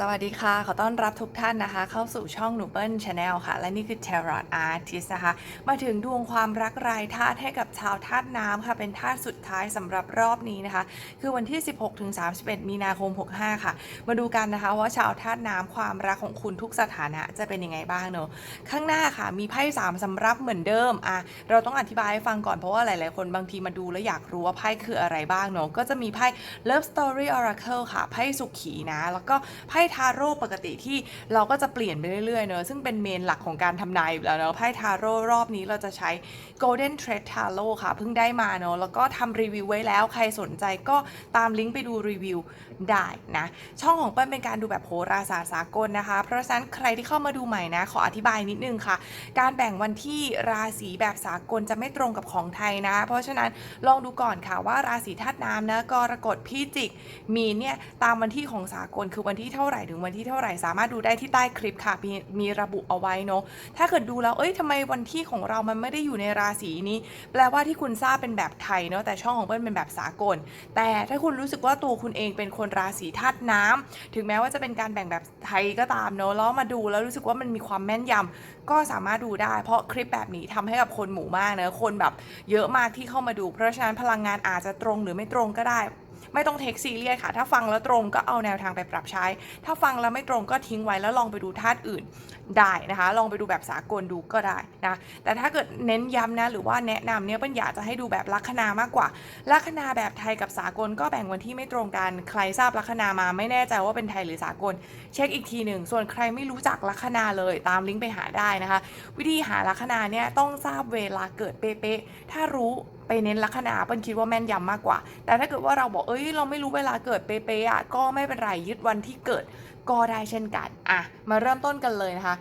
สวัสดีค่ะ ขอต้อนรับทุกท่านนะคะ เข้าสู่ช่องหนูเปิลชาแนลค่ะ และนี่คือ Tarot Artist นะคะ มาถึงดวงความรักรายธาตุให้กับชาวธาตุน้ำค่ะ เป็นธาตุสุดท้ายสำหรับรอบนี้นะคะ คือวันที่ 16ถึง31 มีนาคม 65 ค่ะ มาดูกันนะคะว่าชาวธาตุน้ำความรักของคุณทุกสถานะจะเป็นยังไงบ้างเนอะข้างหน้าค่ะมีไพ่สามสำรับเหมือนเดิมอะเราต้องอธิบายให้ฟังก่อนเพราะว่าหลาย ๆ คนบางทีมาดูแล้วอยากรู้ว่าไพ่คืออะไรบ้างเนอะก็จะมีไพ่ Love Story Oracle ค่ะไพ่สุขีนะแล้วก็ไพ่ทาโร่ปกติที่เราก็จะเปลี่ยนไปเรื่อยๆเนอะซึ่งเป็นเมนหลักของการทำนายอยู่แล้วเนอะไพ่ทาโร่รอบนี้เราจะใช้ Golden Thread Tarot ค่ะ เพิ่งได้มาเนอะแล้วก็ทำรีวิวไว้แล้วใครสนใจก็ตามลิงก์ไปดูรีวิวได้นะช่องของเปิ้ลเป็นการดูแบบโหราศาสตร์สากลนะคะ เพราะฉะนั้นใครที่เข้ามาดูใหม่นะ ขออธิบายนิดนึงค่ะ การแบ่งวันที่ราศีแบบสากลจะไม่ตรงกับของไทยนะ เพราะฉะนั้นลองดูก่อนค่ะว่าราศีธาตุน้ำนะกรกฎพิจิก มีเนี่ยตามวันที่ของสากลคือวันที่เท่าไหร่ถึงวันที่เท่าไหร่สามารถดูได้ที่ใต้คลิปค่ะมีมีระบุเอาไว้เนาะถ้าเกิดดูแล้วเอ้ยทำไมวันที่ของเรามันไม่ได้อยู่ในราศีนี้ แปลว่าที่คุณทราบเป็นแบบไทยเนาะแต่ช่องของเปิ้ลเป็นแบบสากล แต่ถ้าคุณรู้สึกว่าตัวคุณเองเป็นคนราศีธาตุน้ำถึงแม้ว่าจะเป็นการแบ่งแบบไทยก็ตามเนาะแล้วมาดูแล้วรู้สึกว่ามันมีความแม่นยำก็สามารถดูได้ เพราะคลิปแบบนี้ทำให้กับคนหมู่มากเนะคนแบบเยอะมากที่เข้ามาดู เพราะฉะนั้นพลังงานอาจจะตรงหรือไม่ตรงก็ได้ ไม่ต้องเทคซีเรียสค่ะ ถ้าฟังแล้วตรงก็เอาแนวทางไปปรับใช้ ถ้าฟังแล้วไม่ตรงก็ทิ้งไว้แล้วลองไปดูธาตุอื่นได้นะคะ ลองไปดูแบบสากลดูก็ได้นะ แต่ถ้าเกิดเน้นย้ำนะหรือว่าแนะนำเนี่ยเป็นอยากจะให้ดูแบบลัคนามากกว่า ลัคนาแบบไทยกับสากลก็แบ่งวันที่ไม่ตรงกัน ใครทราบลัคนามาไม่แน่ใจว่าเป็นไทยหรือสากล เช็คอีกทีหนึ่ง ส่วนใครไม่รู้จักลัคนาเลยตามลิงก์ไปหาได้นะคะ วิธีหาลัคนาเนี่ยต้องทราบเวลาเกิดเป๊ะๆถ้ารู้ ไปเน้นลัคนาเปิ้ลคิดว่าแม่นยำมากกว่า แต่ถ้าเกิดว่าเราบอกเอ้ยเราไม่รู้เวลาเกิดเป๊ะๆอะก็ไม่เป็นไรยึดวันที่เกิดก็ได้เช่นกันอะมาเริ่มต้นกันเลยนะคะ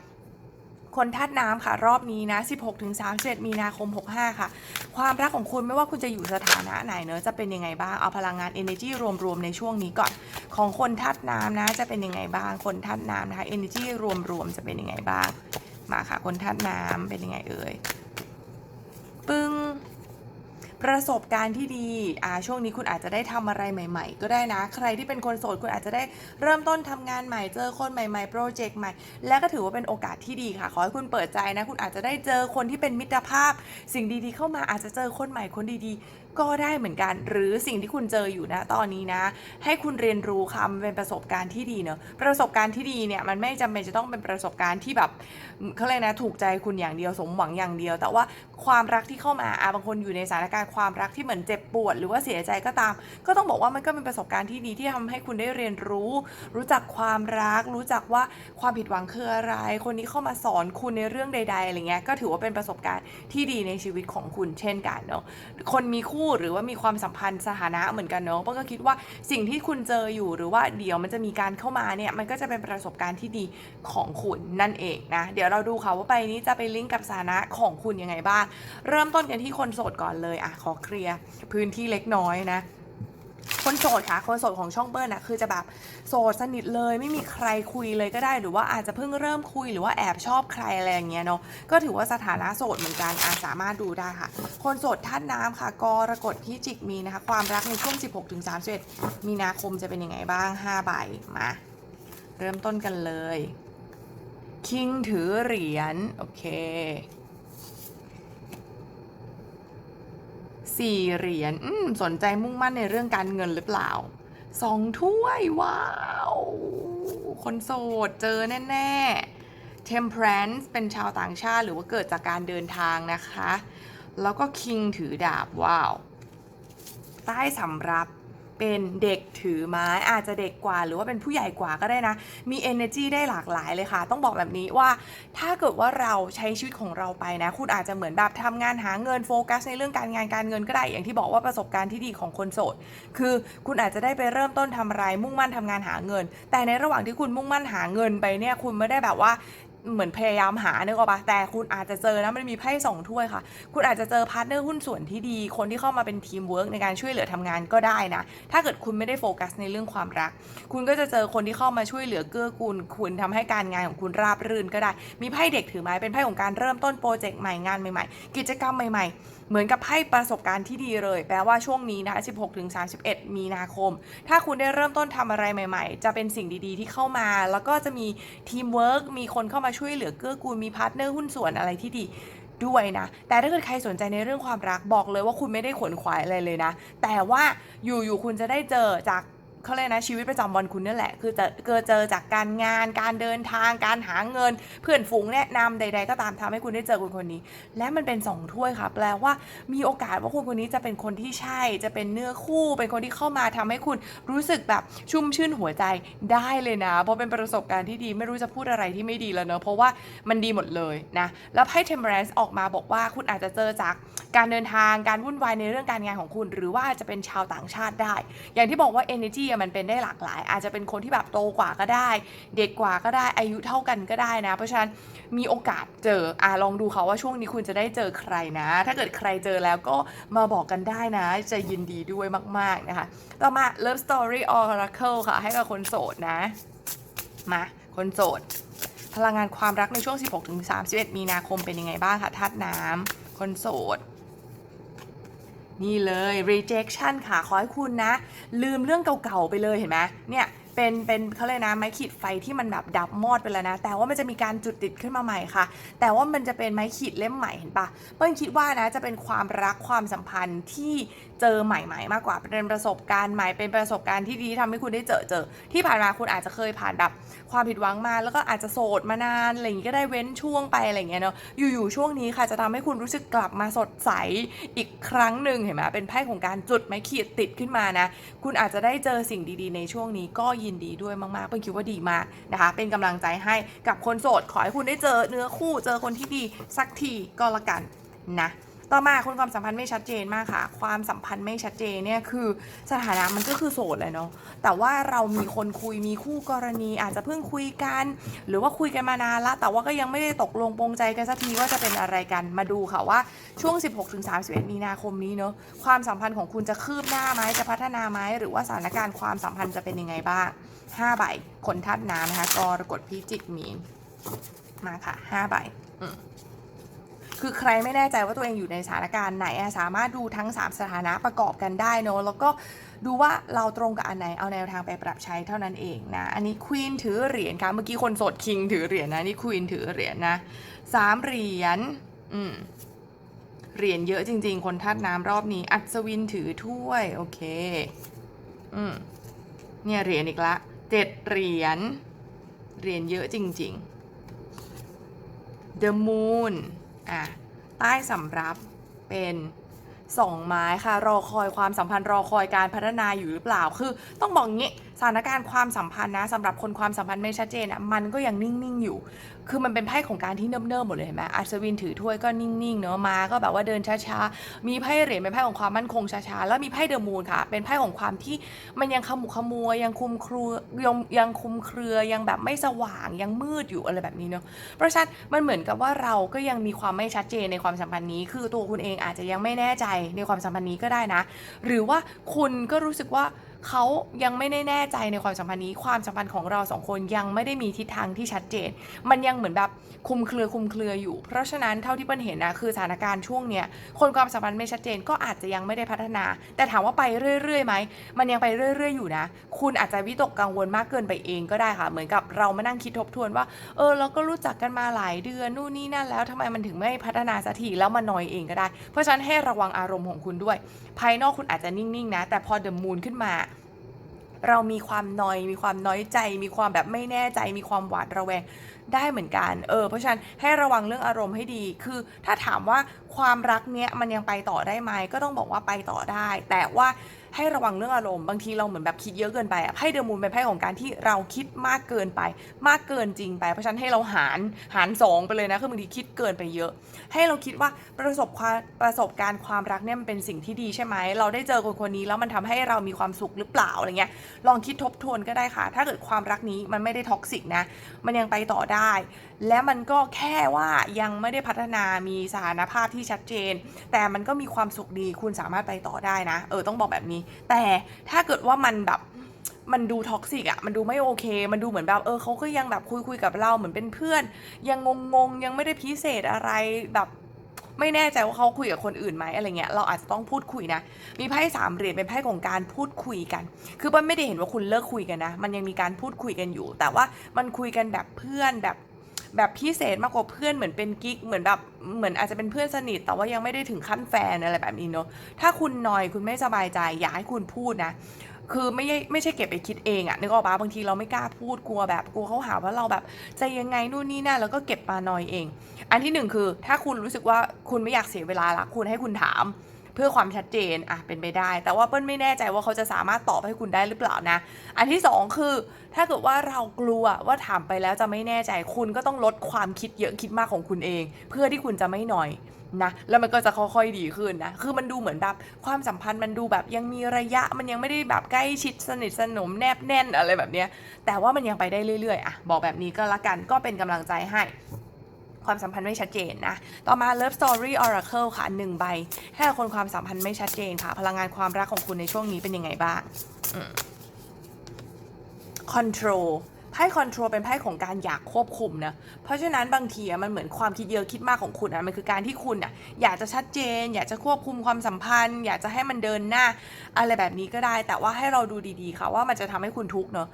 คนธาตุน้ำค่ะ รอบนี้นะ 16ถึง31มีนาคม 65 ค่ะ ความรักของคุณไม่ว่าคุณจะอยู่สถานะไหนเนอะจะเป็นยังไงบ้าง เอาพลังงาน energy รวมๆในช่วงนี้ก่อน ของคนธาตุน้ำนะ จะเป็นยังไงบ้าง คนธาตุน้ำนะคะ energy รวมๆจะเป็นยังไงบ้าง มาค่ะ คนธาตุน้ำเป็นยังไงเอ่ย ปึ้ง ประสบการณ์ที่ดีอ่าช่วงนี้คุณอาจจะได้ทำอะไรใหม่ ๆ ก็ได้นะ ใครที่เป็นคนโสดคุณอาจจะได้เริ่มต้นทำงานใหม่ เจอคนใหม่ๆ โปรเจกต์ใหม่ และก็ถือว่าเป็นโอกาสที่ดีค่ะ ขอให้คุณเปิดใจนะ คุณอาจจะได้เจอคนที่เป็นมิตรภาพ สิ่งดีๆ เข้ามาอาจจะเจอคนใหม่คนดีๆ ก็ได้เหมือนกัน หรือสิ่งที่คุณเจออยู่นะตอนนี้นะ ให้คุณเรียนรู้ค่ะมันเป็นประสบการณ์ที่ดีเนอะประสบการณ์ที่ดีเนี่ยมันไม่จำเป็นจะต้องเป็นประสบการณ์ที่แบบเขาเลยกนะถูกใจคุณอย่างเดียวสมหวังอย่างเดียว แต่ว่าความรักที่เข้ามาอาบางคนอยู่ในสถานการณ์ความรักที่เหมือนเจ็บปวด หรือว่าเสียใจก็ตาม ก็ต้องบอกว่ามันก็เป็นประสบการณ์ที่ดีที่ทำให้คุณได้เรียนรู้ รู้จักความรัก รู้จักว่าความผิดหวังคืออะไร คนนี้เข้ามาสอนคุณในเรื่องใดๆอะไรเงี้ยก็ถือว่าเป็นประสบการณ์ที่ดีในชีวิตของคุณเช่นกันเนาะคนมีคู่หรือว่ามีความสัมพันธ์สถานะเหมือนกันเนาะป้าก็คิดว่าสิ่งที่คุณเจออยู่หรือว่าเดี๋ยวมันจะมีการเข้ามาเนี่ยมันก็จะเป็นประสบการณ์ที่ดีของคุณนั่นเองนะเดี๋ยวเราดูค่ะว่าไปนี้จะไปลิงก์กับสถานะของคุณยังไงบ้าง เริ่มต้นกันที่คนโสดก่อนเลยอะขอเคลียร์พื้นที่เล็กน้อยนะ คนโสดค่ะ คนโสดของช่องเปิ้ลนะคือจะแบบโสดสนิทเลยไม่มีใครคุยเลยก็ได้ หรือว่าอาจจะเพิ่งเริ่มคุยหรือว่าแอบชอบใครอะไรอย่างเงี้ยเนาะก็ถือว่าสถานะโสดเหมือนกันอาสามารถดูได้ค่ะ คนโสดท่านน้ำค่ะกรกฎพิจิกมีนะคะ ความรักในช่วง 16ถึง31 มีนาคมจะเป็นยังไงบ้าง5ใบมาเริ่มต้นกันเลยคิงถือเหรียญโอเค สี่เหรียญสนใจมุ่งมั่นในเรื่องการเงินหรือเปล่าสองถ้วย ว้าว คนโสดเจอแน่ ๆ Temperance เป็นชาวต่างชาติหรือว่าเกิดจากการเดินทางนะคะ แล้วก็คิงถือดาบ ว้าว ใต้สำรับ เป็นเด็กถือไม้อาจจะเด็กกว่า หรือว่าเป็นผู้ใหญ่กว่าก็ได้นะ มี energy ได้หลากหลายเลยค่ะ ต้องบอกแบบนี้ว่าถ้าเกิดว่าเราใช้ชีวิตของเราไปนะ คุณอาจจะเหมือนแบบทำงานหาเงินโฟกัสในเรื่องการงานการเงินก็ได้ อย่างที่บอกว่าประสบการณ์ที่ดีของคนโสด คือคุณอาจจะได้ไปเริ่มต้นทำอะไรมุ่งมั่นทำงานหาเงิน แต่ในระหว่างที่คุณมุ่งมั่นหาเงินไปเนี่ยคุณไม่ได้แบบว่า เหมือนพยายามหาเนกอะปะแต่คุณอาจจะเจอนะมันมีไพ่สองถ้วยค่ะ คุณอาจจะเจอพาร์ทเนอร์หุ้นส่วนที่ดี คนที่เข้ามาเป็นทีมเวิร์กในการช่วยเหลือทำงานก็ได้นะ ถ้าเกิดคุณไม่ได้โฟกัสในเรื่องความรัก คุณก็จะเจอคนที่เข้ามาช่วยเหลือเกื้อกูลคุณทำให้การงานของคุณราบรื่นก็ได้ มีไพ่เด็กถือไม้เป็นไพ่ของการเริ่มต้นโปรเจกต์ใหม่งานใหม่ๆ กิจกรรมใหม่ ๆ เหมือนกับให้ประสบการณ์ที่ดีเลย แปลว่าช่วงนี้นะคะ 16-31 มีนาคม ถ้าคุณได้เริ่มต้นทำอะไรใหม่ ๆ จะเป็นสิ่งดีๆ ที่เข้ามา แล้วก็จะมีทีมเวิร์กมีคนเข้ามาช่วยเหลือเกื้อกูลมีพาร์ทเนอร์หุ้นส่วนอะไรที่ดีด้วยนะ แต่ถ้าเกิดใครสนใจในเรื่องความรักบอกเลยว่าคุณไม่ได้ขวนขวายอะไรเลยนะ แต่ว่าอยู่ๆคุณจะได้เจอจาก เขาเลยกนะชีวิตประจำวันคุณนี่แหละ คือจะเกิดเจอจากการงาน การเดินทาง การหาเงิน เพื่อนฝูงแนะนำใด ๆ ก็ตามทำให้คุณได้เจอคนคนนี้ และมันเป็นสองถ้วยค่ะ แปลว่ามีโอกาสว่าคนคนนี้จะเป็นคนที่ใช่ จะเป็นเนื้อคู่ เป็นคนที่เข้ามาทำให้คุณรู้สึกแบบชุ่มชื่นหัวใจได้เลยนะ เพราะเป็นประสบการณ์ที่ดี ไม่รู้จะพูดอะไรที่ไม่ดีแล้วเนอะ เพราะว่ามันดีหมดเลยนะ แล้วไพ่ Temperance ออกมาบอกว่าคุณอาจจะเจอจากการเดินทาง การวุ่นวายในเรื่องการงานของคุณ หรือว่าจะเป็นชาวต่างชาติได้ อย่างที่บอกว่า energy มันเป็นได้หลากหลาย อาจจะเป็นคนที่แบบโตกว่าก็ได้ เด็กกว่าก็ได้อายุเท่ากันก็ได้นะ เพราะฉะนั้นมีโอกาสเจออะลองดูค่ะว่าช่วงนี้คุณจะได้เจอใครนะ ถ้าเกิดใครเจอแล้วก็มาบอกกันได้นะ จะยินดีด้วยมาก ๆ นะคะ ต่อมา love story oracle ค่ะ ให้กับคนโสดนะ มา คนโสด พลังงานความรักในช่วง 16-31 มีนาคมเป็นยังไงบ้างคะธาตุน้ำคนโสด นี่เลย rejection ค่ะ ขอให้คุณนะ ลืมเรื่องเก่าๆไปเลยเห็นไหมเนี่ย เป็นเป็นเขาเลยนะไม้ขีดไฟที่มันแบบดับมอดไปแล้วนะ แต่ว่ามันจะมีการจุดติดขึ้นมาใหม่ค่ะ แต่ว่ามันจะเป็นไม้ขีดเล่มใหม่เห็นปะเปิ้ลคิดว่านะจะเป็นความรักความสัมพันธ์ที่เจอใหม่ๆมากกว่าเป็นประสบการณ์ใหม่เป็นประสบการณ์ที่ดีที่ทำให้คุณได้เจอเจอ ที่ผ่านมาคุณอาจจะเคยผ่านแบบความผิดหวังมา แล้วก็อาจจะโสดมานานอะไรอย่างงี้ก็ได้เว้นช่วงไปอะไรอย่างเงี้ยเนาะอยู่ๆช่วงนี้ค่ะจะทำให้คุณรู้สึกกลับมาสดใสอีกครั้งหนึ่งเห็นไหมเป็นไพ่ของการจุดไม้ขีดติดขึ้นมานะ คุณอาจจะได้เจอสิ่งดีๆ ในช่วงนี้ก็ยิยินดีด้วยมากๆเป็นคิดว่าดีมากนะคะ เป็นกำลังใจให้กับคนโสด ขอให้คุณได้เจอเนื้อคู่เจอคนที่ดีสักทีก็แล้วกันนะ ต่อมาคนความสัมพันธ์ไม่ชัดเจนมากค่ะ ความสัมพันธ์ไม่ชัดเจนเนี่ยคือสถานะมันก็คือโสดเลยเนาะแต่ว่าเรามีคนคุยมีคู่กรณีอาจจะเพิ่งคุยกัน หรือว่าคุยกันมานานละ แต่ว่าก็ยังไม่ได้ตกลงปรงใจกันสักทีว่าจะเป็นอะไรกันมาดูค่ะว่าช่วง 16-31 มีนาคมนี้เนาะความสัมพันธ์ของคุณจะคืบหน้าไหมจะพัฒนาไหมหรือว่าสถานการณ์ความสัมพันธ์จะเป็นยังไงบ้าง5ใบคนทัดน้ำนะคะกรกฎพิจิกมีนมาค่ะ5ใบอืม คือใครไม่แน่ใจว่าตัวเองอยู่ในสถานการณ์ไหนสามารถดูทั้ง 3 สถานะประกอบกันได้เนอะแล้วก็ดูว่าเราตรงกับอันไหนเอาแนวทางไปปรับใช้เท่านั้นเองนะ อันนี้ควีนถือเหรียญค่ะเมื่อกี้คนสดคิงถือเหรียญนะนี่ควีนถือเหรียญนะสามเหรียญอืมเหรียญเยอะจริง ๆ คนทัดน้ำรอบนี้ อัศวินถือถ้วย โอเค อืมเนี่ยเหรียญอีกละเจ็ดเหรียญเหรียญเยอะจริง ๆ The Moon อะใต้สำรับเป็นสองไม้ค่ะ รอคอยความสัมพันธ์รอคอยการพัฒนาอยู่หรือเปล่า คือต้องบอกงี้ สถานการณ์ความสัมพันธ์นะสำหรับคนความสัมพันธ์ไม่ชัดเจนอะมันก็ยังนิ่งๆอยู่ คือมันเป็นไพ่ของการที่เนิ่มๆหมดเลยเห็นไหมอัศวินถือถ้วยก็นิ่งๆเนอะมา ก็แบบว่าเดินช้าๆมีไพ่เหรียญเป็นไพ่ของความมั่นคงช้าๆแล้วมีไพ่เดอะมูนค่ะ เป็นไพ่ของความที่มันยังขมุขมัวยังคุมครัวยังยังคุมเครือยังแบบไม่สว่างยังมืดอยู่อะไรแบบนี้เนอะเพราะฉะนั้นมันเหมือนกับว่าเราก็ยังมีความไม่ชัดเจนในความสัมพันธ์นี้ คือตัวคุณเองอาจจะยังไม่แน่ใจในความสัมพันธ์นี้ก็ได้นะ หรือว่าคุณก็รู้สึกว่า เขายังไม่ได้แน่ใจในความสัมพันธ์นี้ ความสัมพันธ์ของเราสองคนยังไม่ได้มีทิศทางที่ชัดเจน มันยังเหมือนแบบคุมเครือคุมเครืออยู่ เพราะฉะนั้นเท่าที่เปิ้ลเห็นนะคือสถานการณ์ช่วงเนี้ยคนความสัมพันธ์ไม่ชัดเจนก็อาจจะยังไม่ได้พัฒนา แต่ถามว่าไปเรื่อยๆไหมมันยังไปเรื่อย ๆ อยู่นะ คุณอาจจะวิตกกังวลมากเกินไปเองก็ได้ค่ะ เหมือนกับเรามานั่งคิดทบทวนว่า เออเราก็รู้จักกันมาหลายเดือนนู่นนี่นั่นแล้วทำไมมันถึงไม่พัฒนาสักทีแล้วมานอยเองก็ได้ เพราะฉะนั้นให้ระวังอารมณ์ของคุณด้วย ภายนอกคุณอาจจะนิ่งๆนะ แต่พอเดอะมูนขึ้นมา เรามีความนอยมีความน้อยใจ มีความแบบไม่แน่ใจ มีความหวาดระแวงได้เหมือนกัน เออ เพราะฉะนั้นให้ระวังเรื่องอารมณ์ให้ดี คือถ้าถามว่าความรักเนี้ยมันยังไปต่อได้ไหมก็ต้องบอกว่าไปต่อได้ แต่ว่า ให้ระวังเรื่องอารมณ์บางทีเราเหมือนแบบคิดเยอะเกินไปอะไพ่เดอะมูนเป็นไพ่ของการที่เราคิดมากเกินไป มากเกินจริงไป เพราะฉะนั้นให้เราหารหารสองไปเลยนะคือบางทีคิดเกินไปเยอะ ให้เราคิดว่าประสบความประสบการณ์ความรักเนี่ยมันเป็นสิ่งที่ดีใช่ไหมเราได้เจอคนคนนี้แล้วมันทำให้เรามีความสุขหรือเปล่าอะไรเงี้ยลองคิดทบทวนก็ได้ค่ะ ถ้าเกิดความรักนี้มันไม่ได้ท็อกซิกนะมันยังไปต่อได้ และมันก็แค่ว่ายังไม่ได้พัฒนามีสถานภาพที่ชัดเจน แต่มันก็มีความสุขดีคุณสามารถไปต่อได้นะ เออต้องบอกแบบนี้แต่ถ้าเกิดว่ามันแบบมันดูท็อกซิกอะมันดูไม่โอเค มันดูเหมือนแบบเออเขาก็ยังแบบคุยคุยกับเราเหมือนเป็นเพื่อน ยังงงงๆยังไม่ได้พิเศษอะไรแบบไม่แน่ใจว่าเขาคุยกับคนอื่นไหมอะไรเงี้ย เราอาจจะต้องพูดคุยนะ มีไพ่สามเหรียญเป็นไพ่ของการพูดคุยกัน คือมันไม่ได้เห็นว่าคุณเลิกคุยกันนะ มันยังมีการพูดคุยกันอยู่ แต่ว่ามันคุยกันแบบเพื่อนแบบ แบบพิเศษมากกว่าเพื่อนเหมือนเป็นกิ๊กเหมือนแบบเหมือนอาจจะเป็นเพื่อนสนิท แต่ว่ายังไม่ได้ถึงขั้นแฟนอะไรแบบนี้เนอะถ้าคุณนอยคุณไม่สบายใจอยากให้คุณพูดนะ คือไม่ไม่ใช่เก็บไปคิดเองอะนึกออกปะบางทีเราไม่กล้าพูดกลัวแบบกลัวเขาหาว่าเราแบบใจยังไงนู่นนี่นั่นแล้วก็เก็บมานอยเอง อันที่หนึ่งคือ ถ้าคุณรู้สึกว่าคุณไม่อยากเสียเวลาละคุณให้คุณถาม เพื่อความชัดเจนอะเป็นไปได้ แต่ว่าเปิ้ลไม่แน่ใจว่าเขาจะสามารถตอบให้คุณได้หรือเปล่านะ อันที่สองคือ ถ้าเกิดว่าเรากลัวว่าถามไปแล้วจะไม่แน่ใจคุณก็ต้องลดความคิดเยอะคิดมากของคุณเอง เพื่อที่คุณจะไม่หน่อยนะแล้วมันก็จะค่อยๆดีขึ้นนะ คือมันดูเหมือนแบบความสัมพันธ์มันดูแบบยังมีระยะมันยังไม่ได้แบบใกล้ชิดสนิทสนมแนบแน่นอะไรแบบเนี้ยแต่ว่ามันยังไปได้เรื่อยๆอะบอกแบบนี้ก็และกันก็เป็นกำลังใจให้ ความสัมพันธ์ไม่ชัดเจนนะ ต่อมา Love Story Oracle ค่ะหนึ่งใบให้คนความสัมพันธ์ไม่ชัดเจนค่ะ พลังงานความรักของคุณในช่วงนี้เป็นยังไงบ้าง Control ไพ่ Control เป็นไพ่ของการอยากควบคุมนะ เพราะฉะนั้นบางทีมันเหมือนความคิดเยอะคิดมากของคุณอะมันคือการที่คุณอะอยากจะชัดเจน อยากจะควบคุมความสัมพันธ์ อยากจะให้มันเดินหน้า อะไรแบบนี้ก็ได้ แต่ว่าให้เราดูดีๆค่ะว่ามันจะทำให้คุณทุกข์เนอะ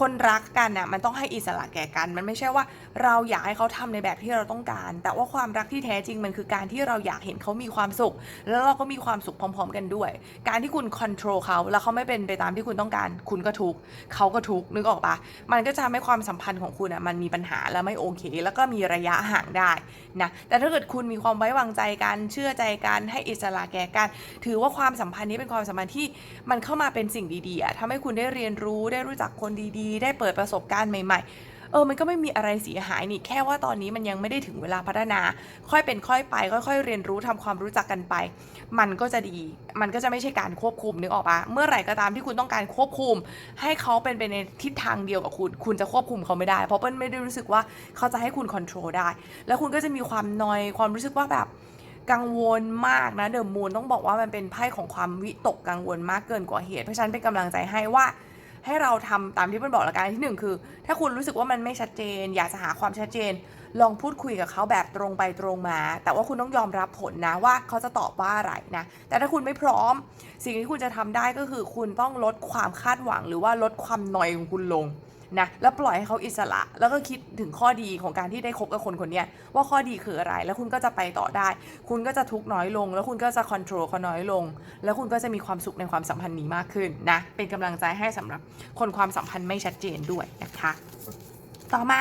คนรักกันน่ะมันต้องให้อิสระแก่กัน มันไม่ใช่ว่าเราอยากให้เขาทำในแบบที่เราต้องการ แต่ว่าความรักที่แท้จริงมันคือการที่เราอยากเห็นเขามีความสุข แล้วเราก็มีความสุขพร้อม ๆ กันด้วย การที่คุณควบคุมเขาแล้วเขาไม่เป็นไปตามที่คุณต้องการ คุณก็ทุกข์เขาก็ทุกข์นึกออกปะมันก็จะทำให้ความสัมพันธ์ของคุณอะมันมีปัญหาและไม่โอเค แล้วก็มีระยะห่างได้นะแต่ถ้าเกิดคุณมีความไว้วางใจกันเชื่อใจกันให้อิสระแก่กันถือว่าความสัมพันธ์นี้เป็นความสัมพันธ์ที่มันเข้ามาเป็นสิ่งดีๆทำให้คุณได้เรียนรู้ได้รู้จักคนดีๆ ได้เปิดประสบการณ์ใหม่ ๆเออ มันก็ไม่มีอะไรเสียหายนี่ แค่ว่าตอนนี้มันยังไม่ได้ถึงเวลาพัฒนา ค่อยเป็นค่อยไป ค่อย ๆ เรียนรู้ทำความรู้จักกันไป มันก็จะดี มันก็จะไม่ใช่การควบคุมนึกออกปะเมื่อไหร่ก็ตามที่คุณต้องการควบคุม ให้เขาเป็นไปในทิศทางเดียวกับคุณ คุณจะควบคุมเขาไม่ได้ เพราะเปิ้ลไม่ได้รู้สึกว่าเขาจะให้คุณควบคุมได้ แล้วคุณก็จะมีความนอย ความรู้สึกว่าแบบกังวลมากนะ เดอะมูนต้องบอกว่ามันเป็นไพ่ของความวิตกกังวลมากเกินกว่าเหตุ เพราะฉะนั้นเป็นกำลังใจให้ว่า ให้เราทำตามที่เพื่อนบอกละกันอันที่หนึ่งคือ ถ้าคุณรู้สึกว่ามันไม่ชัดเจน อยากจะหาความชัดเจน ลองพูดคุยกับเขาแบบตรงไปตรงมา แต่ว่าคุณต้องยอมรับผลนะว่าเขาจะตอบว่าอะไรนะ แต่ถ้าคุณไม่พร้อม สิ่งที่คุณจะทำได้ก็คือ คุณต้องลดความคาดหวัง หรือว่าลดความหน่อยของคุณลง นะแล้วปล่อยให้เขาอิสระ แล้วก็คิดถึงข้อดีของการที่ได้คบกับคนคนนี้ว่าข้อดีคืออะไร แล้วคุณก็จะไปต่อได้ คุณก็จะทุกข์น้อยลง แล้วคุณก็จะควบคุมเขาน้อยลง แล้วคุณก็จะมีความสุขในความสัมพันธ์นี้มากขึ้นนะเป็นกำลังใจให้สำหรับคนความสัมพันธ์ไม่ชัดเจนด้วยนะคะ ต่อมา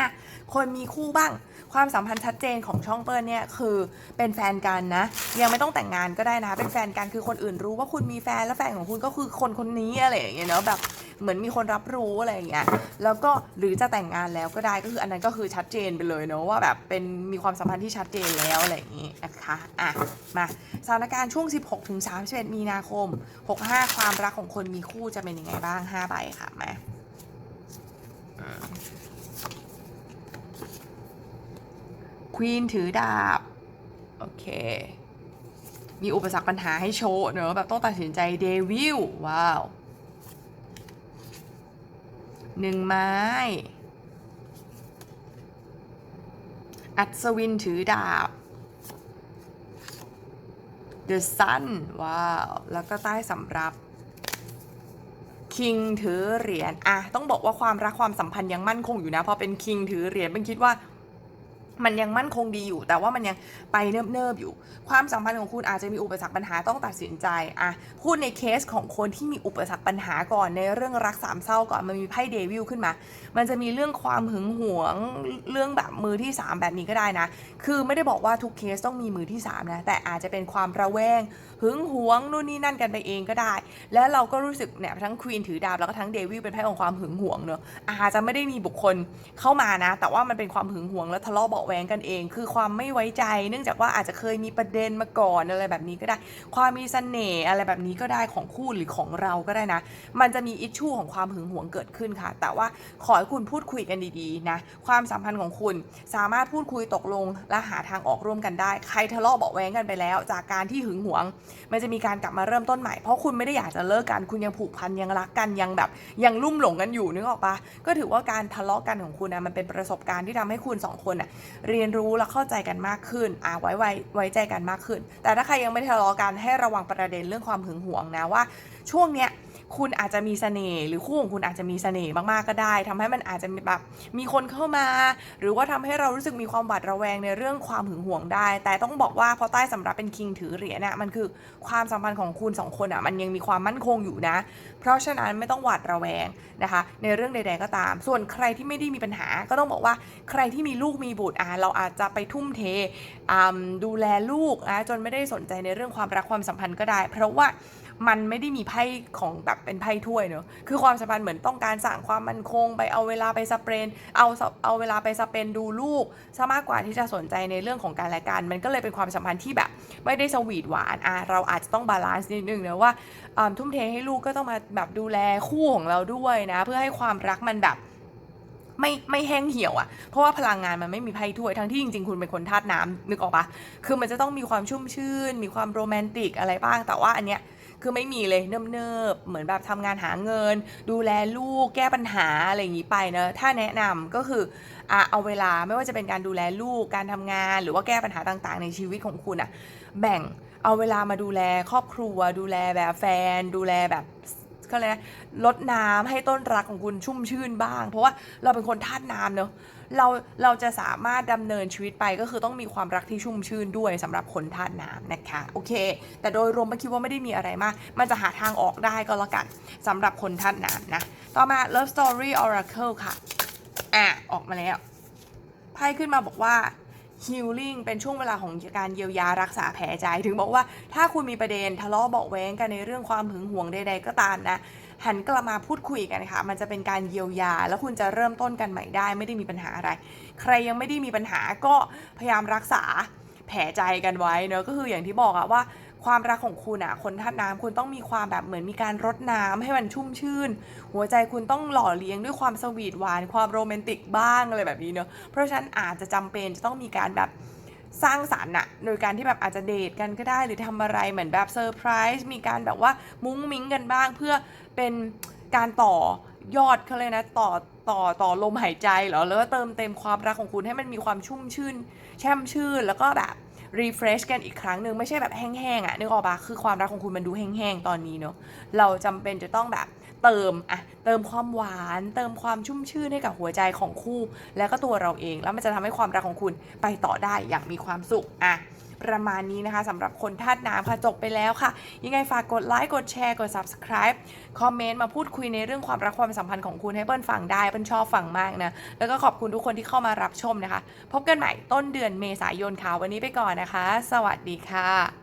คนมีคู่บ้าง ความสัมพันธ์ชัดเจนของช่องเปิ้ลเนี่ยคือเป็นแฟนกันนะ ยังไม่ต้องแต่งงานก็ได้นะ เป็นแฟนกันคือคนอื่นรู้ว่าคุณมีแฟนแล้วแฟนของคุณก็คือคนคนนี้อะไรอย่างเงี้ยเนาะแบบเหมือนมีคนรับรู้อะไรอย่างเงี้ยแล้วก็หรือจะแต่งงานแล้วก็ได้ก็คืออันนั้นก็คือชัดเจนไปเลยเนาะว่าแบบเป็นมีความสัมพันธ์ที่ชัดเจนแล้วอะไรอย่างงี้นะคะอะมาสถานการณ์ช่วง 16ถึง31มีนาคม 65 ความรักของคนมีคู่จะเป็นยังไงบ้าง5ใบค่ะมา ควีนถือดาบ โอเค มีอุปสรรคปัญหาให้โชว์เนอะแบบต้องตัดสินใจเดวิลว้าวหนึ่งไม้ อัศวินถือดาบ The Sun ว้าว แล้วก็ใต้สำรับคิงถือเหรียญอะต้องบอกว่าความรักความสัมพันธ์ยังมั่นคงอยู่นะ พอเป็นคิงถือเหรียญเป็นคิดว่า มันยังมั่นคงดีอยู่ แต่ว่ามันยังไปเนิบๆอยู่ ความสัมพันธ์ของคุณอาจจะมีอุปสรรคปัญหาต้องตัดสินใจอะพูดในเคสของคนที่มีอุปสรรคปัญหาก่อนในเรื่องรักสามเศร้าก่อนมันมีไพ่เดวิลขึ้นมา มันจะมีเรื่องความหึงหวงเรื่องแบบมือที่ 3 แบบนี้ก็ได้นะ คือไม่ได้บอกว่าทุกเคสต้องมีมือที่3นะแต่อาจจะเป็นความระแวงหึงหวงนู่นนี่นั่นกันไปเองก็ได้ แล้วเราก็รู้สึกเนี่ยทั้งควีนถือดาบแล้วก็ทั้งเดวิลเป็นไพ่ของความหึงหวงเนอะอาจจะไม่ได้มีบุคคลเข้ามานะ แต่ว่ามันเป็นความหึงหวงแล้วทะเลาะเบาะแวงกันเอง คือความไม่ไว้ใจ เนื่องจากว่าอาจจะเคยมีประเด็นมาก่อนอะไรแบบนี้ก็ได้ ความมีเสน่ห์อะไรแบบนี้ก็ได้ของคู่หรือของเราก็ได้นะ มันจะมีอิชชูของความหึงหวงเกิดขึ้นค่ะ แต่ว่าขอให้คุณพูดคุยกันดีๆนะความสัมพันธ์ของคุณสามารถพูดคุยตกลงและหาทางออกร่วมกันได้ ใครทะเลาะเบาะแว้งกันไปแล้ว จากการที่หึงหวง มันจะมีการกลับมาเริ่มต้นใหม่เพราะคุณไม่ได้อยากจะเลิกกันคุณยังผูกพันยังรักกันยังแบบยังลุ่มหลงกันอยู่นึกออกปะก็ถือว่าการทะเลาะกันของคุณนะมันเป็นประสบการณ์ที่ทำให้คุณสองคนน่ะเรียนรู้และเข้าใจกันมากขึ้นอ่าไว้ไว้ไว้ใจกันมากขึ้น แต่ถ้าใครยังไม่ทะเลาะกันให้ระวังประเด็นเรื่องความหึงหวงนะว่า ช่วงเนี้ย คุณอาจจะมีเสน่ห์หรือคู่ของคุณอาจจะมีเสน่ห์มากๆก็ได้ทำให้มันอาจจะมีแบบมีคนเข้ามา หรือว่าทำให้เรารู้สึกมีความหวาดระแวงในเรื่องความหึงหวงได้ แต่ต้องบอกว่าเพราะใต้สำรับเป็นคิงถือเหรียญน่ะมันคือความสัมพันธ์ของคุณสองคนอะมันยังมีความมั่นคงอยู่นะ เพราะฉะนั้นไม่ต้องหวาดระแวงนะคะ ในเรื่องใด ๆก็ตาม ส่วนใครที่ไม่ได้มีปัญหา ก็ต้องบอกว่าใครที่มีลูกมีบุตรอะเราอาจจะไปทุ่มเทดูแลลูกนะจนไม่ได้สนใจในเรื่องความรักความสัมพันธ์ก็ได้ เพราะว่า มันไม่ได้มีไพ่ของแบบเป็นไพ่ถ้วยเนอะคือความสัมพันธ์เหมือนต้องการสร้างความมั่นคง ไปเอาเวลาไปสเปนเอาเอาเวลาไปสเปนดูลูกซะมากกว่าที่จะสนใจในเรื่องของการและกันมันก็เลยเป็นความสัมพันธ์ที่แบบไม่ได้สวีทหวานอะเราอาจจะต้องบาลานซ์นิดนึงนะว่าทุ่มเทให้ลูกก็ต้องมาแบบดูแลคู่ของเราด้วยนะ เพื่อให้ความรักมันแบบไม่ไม่แห้งเหี่ยวอะ่ะ เพราะว่าพลังงานมันไม่มีไพ่ถ้วย ทั้งที่จริงๆ คุณเป็นคนธาตุน้ำนึกออกปะคือมันจะต้องมีความชุ่มชื่น มีความโรแมนติกอะไรบ้าง แต่ว่าอันเนี้ย คือไม่มีเลยเนิบๆเหมือนแบบทำงานหาเงิน ดูแลลูกแก้ปัญหาอะไรอย่างนี้ไปเนอะถ้าแนะนำก็คืออะเอาเวลาไม่ว่าจะเป็นการดูแลลูกการทำงาน หรือว่าแก้ปัญหาต่างๆ ในชีวิตของคุณอะแบ่งเอาเวลามาดูแลครอบครัว ดูแลแบบแฟน ดูแลแบบ ก็เลยลดน้ำให้ต้นรักของคุณชุ่มชื่นบ้าง เพราะว่าเราเป็นคนธาตุน้ำเนอะเราเราจะสามารถดำเนินชีวิตไปก็คือต้องมีความรักที่ชุ่มชื่นด้วยสำหรับคนธาตุน้ำนะคะโอเค แต่โดยรวมไม่คิดว่าไม่ได้มีอะไรมาก มันจะหาทางออกได้ก็แล้วกันสำหรับคนธาตุน้ำนะต่อมา Love Story Oracle ค่ะอะออกมาแล้วไพ่ขึ้นมาบอกว่า ฮิลลิ่งเป็นช่วงเวลาของการเยียวยารักษาแผลใจ ถึงบอกว่าถ้าคุณมีประเด็นทะเลาะเบาะแว้งกันในเรื่องความหึงหวงใดๆก็ตามนะ หันกลับมาพูดคุยกันค่ะ มันจะเป็นการเยียวยา แล้วคุณจะเริ่มต้นกันใหม่ได้ ไม่ได้มีปัญหาอะไร ใครยังไม่ได้มีปัญหาก็พยายามรักษาแผลใจกันไว้เนอะก็คืออย่างที่บอกอะว่า ความรักของคุณอะคนธาตุน้ำคุณต้องมีความแบบเหมือนมีการรดน้ำให้มันชุ่มชื่น หัวใจคุณต้องหล่อเลี้ยงด้วยความสวีทหวาน ความโรแมนติกบ้างอะไรแบบนี้เนอะเพราะฉะนั้นอาจจะจำเป็นจะต้องมีการแบบสร้างสรรค์อะโดยการที่แบบอาจจะเดทกันก็ได้ หรือทำอะไรเหมือนแบบเซอร์ไพรส์มีการแบบว่ามุ้งมิ้งกันบ้าง เพื่อเป็นการต่อยอดเขาเลยนะต่อต่อต่อลมหายใจเหรอแล้วก็เติมเต็มความรักของคุณให้มันมีความชุ่มชื่น แช่มชื่นแล้วก็แบบ รีเฟรชกันอีกครั้งหนึ่งไม่ใช่แบบแห้งๆอะนึกออกปะคือความรักของคุณมันดูแห้งๆตอนนี้เนาะเราจำเป็นจะต้องแบบเติมอะเติมความหวาน เติมความชุ่มชื่นให้กับหัวใจของคู่ แล้วก็ตัวเราเอง แล้วมันจะทำให้ความรักของคุณไปต่อได้อย่างมีความสุขอะ ประมาณนี้นะคะสำหรับคนธาตุน้ำค่ะจบไปแล้วค่ะ ยังไงฝากกดไลค์กดแชร์กด subscribe คอมเมนต์มาพูดคุยในเรื่องความรักความสัมพันธ์ของคุณให้เปิ้ลฟังได้เปิ้ลชอบฟังมากนะแล้วก็ขอบคุณทุกคนที่เข้ามารับชมนะคะ พบกันใหม่ต้นเดือนเมษายนค่ะวันนี้ไปก่อนนะคะ สวัสดีค่ะ